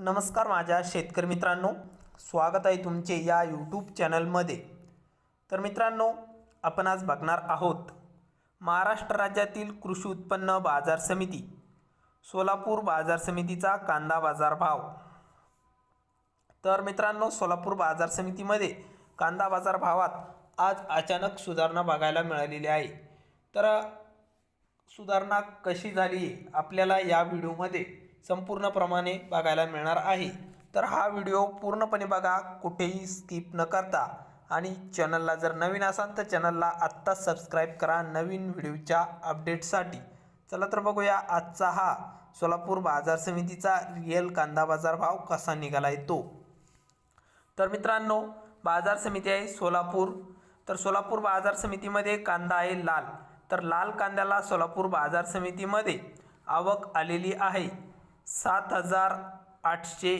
नमस्कार माझ्या शेतकरी मित्रांनो. स्वागत आहे तुमचे या यूट्यूब चॅनलमध्ये. तर मित्रांनो आपण आज बघणार आहोत महाराष्ट्र राज्यातील कृषी उत्पन्न बाजार समिती सोलापूर बाजार समितीचा कांदा बाजार भाव. तर मित्रांनो सोलापूर बाजार समितीमध्ये कांदा बाजार भावात आज अचानक सुधारणा बघायला मिळालेली आहे. तर सुधारणा कशी झाली आपल्याला या व्हिडिओमध्ये संपूर्णप्रमाणे बघायला मिळणार आहे. तर हा व्हिडिओ पूर्णपणे बघा कुठेही स्किप न करता. आणि चॅनलला जर नवीन असाल तर चॅनलला आत्ताच सबस्क्राईब करा नवीन व्हिडिओच्या अपडेटसाठी. चला तर बघूया आजचा हा सोलापूर बाजार समितीचा रिअल कांदा बाजार भाव कसा निघाला येतो तर मित्रांनो बाजार समिती आहे सोलापूर. तर सोलापूर बाजार समितीमध्ये कांदा आहे लाल. तर लाल कांद्याला सोलापूर बाजार समितीमध्ये आवक आलेली आहे. सात हजार आठशे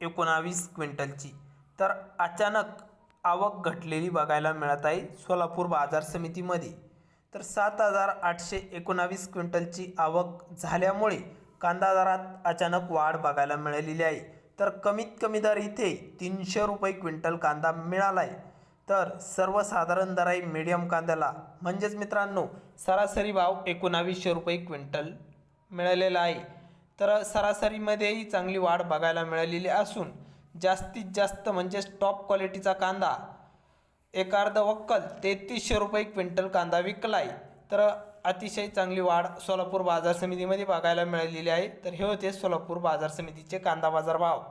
एकोणावीस क्विंटलची. तर अचानक आवक घटलेली बघायला मिळत आहे सोलापूर बाजार समितीमध्ये. तर सात हजार आठशे एकोणावीस क्विंटलची आवक झाल्यामुळे कांदा दरात अचानक वाढ बघायला मिळालेली आहे. तर कमीत कमी दर इथे तीनशे रुपये क्विंटल कांदा मिळाला आहे. तर सर्वसाधारण दर आहे मीडियम कांद्याला. म्हणजेच मित्रांनो सरासरी भाव एकोणावीसशे रुपये क्विंटल मिळालेला आहे. तर सरासरीमध्येही चांगली वाढ बघायला मिळालेली असून जास्तीत जास्त म्हणजेच टॉप क्वालिटीचा कांदा एक अर्ध वक्कल तेहतीसशे रुपये क्विंटल कांदा विकलाय. तर अतिशय चांगली वाढ सोलापूर बाजार समितीमध्ये बघायला मिळालेली आहे. तर हे होते सोलापूर बाजार समितीचे कांदा बाजार भाव.